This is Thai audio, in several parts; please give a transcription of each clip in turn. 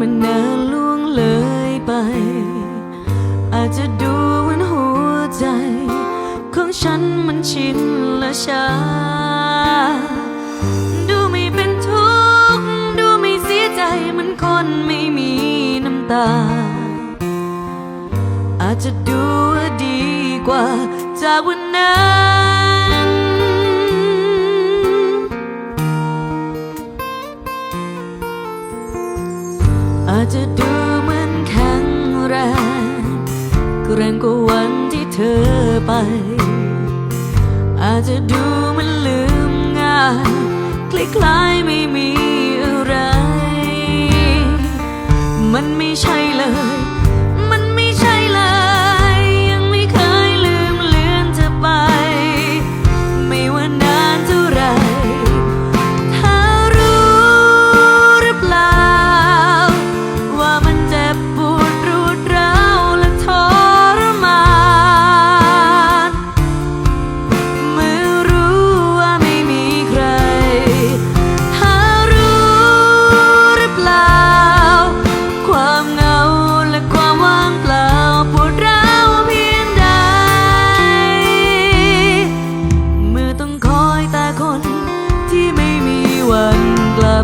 มันนานล่วงเลยไป อาจจะดูวันหัวใจ ของฉันมันชินและชา ดูไม่เป็นทุกข์ ดูไม่เสียใจเหมือนคนไม่มีน้ำตา อาจจะดูดีกว่าจากวันนั้น จะดูเหมือนแข็งแรงกแรงกวันที่เธอไป อาจจะดูมันลืมง่ายคล้ายไม่มีอะไร มันไม่ใช่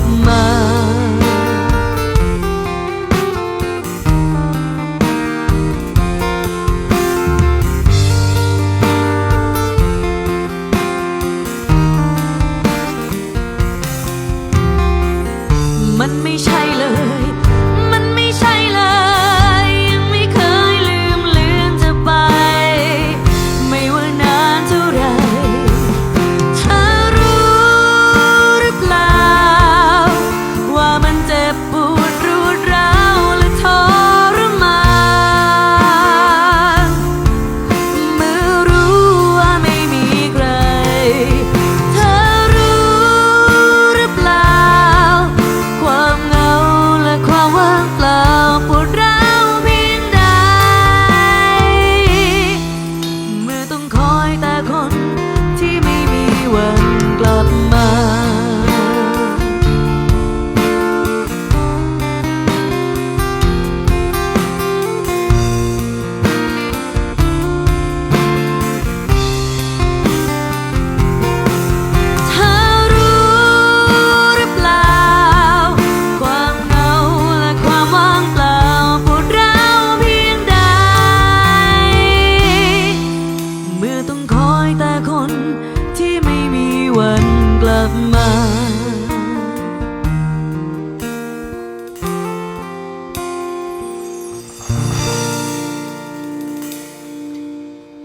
บมาันไม่ใช่ mà